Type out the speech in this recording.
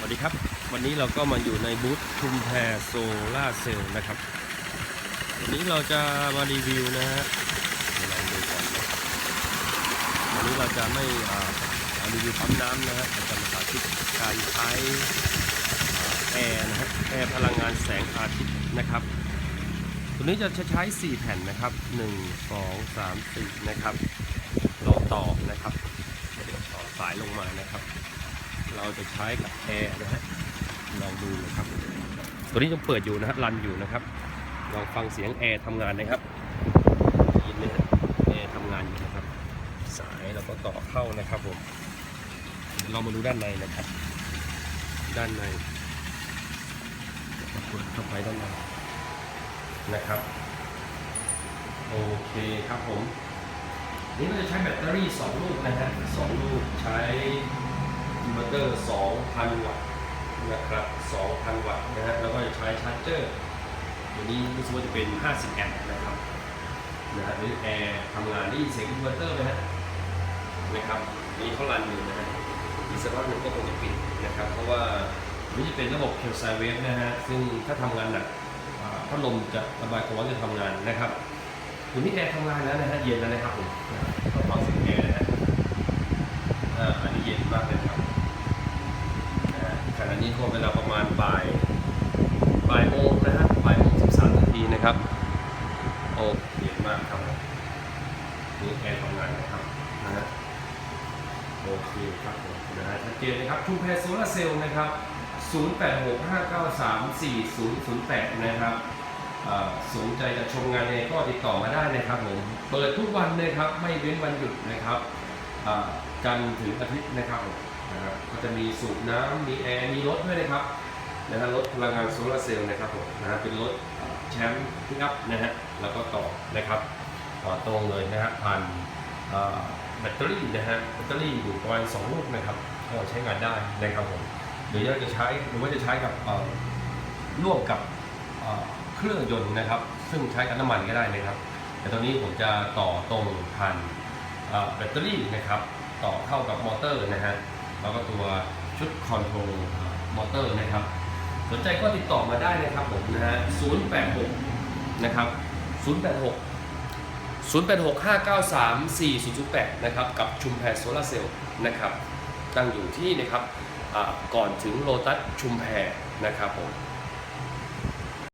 สวัสดีครับ วันนี้เราก็มาอยู่ในบูธชุมแพโซล่าเซลล์นะครับ วันนี้เราจะมารีวิวนะฮะเดี๋ยวเราดูก่อนนะวันนี้เราจะไม่อ่ารีวิวปั๊มน้ำนะฮะเราจะมาสาธิตการใช้แอร์นะฮะแอร์พลังงานแสงอาทิตย์นะครับ ตัวนี้จะใช้ 4 แผ่นนะครับ 1 2 3 4 นะครับเราต่อนะครับเดี๋ยวต่อสายลงมานะครับ เราจะใช้กับแอร์นะฮะลองดูนะครับ ตัวนี้ยังเปิดอยู่นะฮะรันอยู่นะครับลองฟังเสียงแอร์ทำงานนะครับยินไหมฮะแอร์ทำงานอยู่นะครับ สายเราก็ต่อเข้านะครับผมเรามาดูด้านในนะครับ ด้านในเปิดเข้าไปด้านในนะครับโอเคครับผมนี่เราจะใช้แบตเตอรี่ 2 ลูกนะฮะสองลูกใช้ อินเวอเตอร์ 2,000 วัตต์นะครับ 2,000 วัตต์นะฮะ แล้วก็จะใช้ชาร์จเจอร์ตัวนี้รู้สึกว่าจะเป็น 50 แอมป์นะครับ นะฮะนี่แอร์ทำงานได้ยินเสียงอินเวอร์เตอร์ไหมฮะ นะครับนี่เขารันอยู่นะฮะ อีกสักพักหนึ่งก็คงจะปิดนะครับ เพราะว่านี่จะเป็นระบบเคลไซเวฟนะฮะ ซึ่งถ้าทำงานหนักพัดลมจะระบายความร้อนจะทำงานนะครับตัวนี้แอร์ทำงานแล้วนะฮะ เย็นแล้วนะครับผมต้องฟังเสียงแอร์นะฮะอันนี้เย็นมากเลย ขณะนี้ก็เวลาประมาณบ่ายบ่ายโมงนะฮะบ่ายโมงสิบสามนาทีนะครับ โอ้เย็นมากครับนี่แอร์ทำงานนะครับนะฮะโอเคครับผมนะฮะชัดเจนนะครับชุมแพโซลาร์เซลล์นะครับ 0865934008 นะครับสนใจจะชมงานเนี่ยก็ติดต่อมาได้นะครับผม เปิดทุกวันนะครับ ไม่เว้นวันหยุดนะครับ จันทร์ถึงอาทิตย์นะครับผมนะครับก็จะมีสูบน้ำมีแอร์มีรถด้วยนะครับนะฮะรถพลังงานโซลาร์เซลล์นะครับผมนะฮะเป็นรถแชมป์พิกอัพนะฮะแล้วก็ต่อนะครับต่อตรงเลยนะฮะผ่านแบตเตอรี่นะฮะแบตเตอรี่อยู่ประมาณสองลูกนะครับก็ใช้งานได้นะครับผมหรือว่าจะใช้หรือว่าจะใช้กับร่วมกับเครื่องยนต์นะครับ ซึ่งใช้กับน้ำมันก็ได้นะครับ แต่ตอนนี้ผมจะต่อตรงผ่าน แบตเตอรี่นะครับต่อเข้ากับมอเตอร์นะฮะแล้วก็ตัวชุดคอนโทรลมอเตอร์นะครับ สนใจก็ติดต่อมาได้นะครับผมนะฮะ086 นะครับ 086 086 593 4008 นะครับ กับชุมแพโซลาเซลล์นะครับ ตั้งอยู่ที่นะครับก่อนถึงโลตัสชุมแพนะครับผม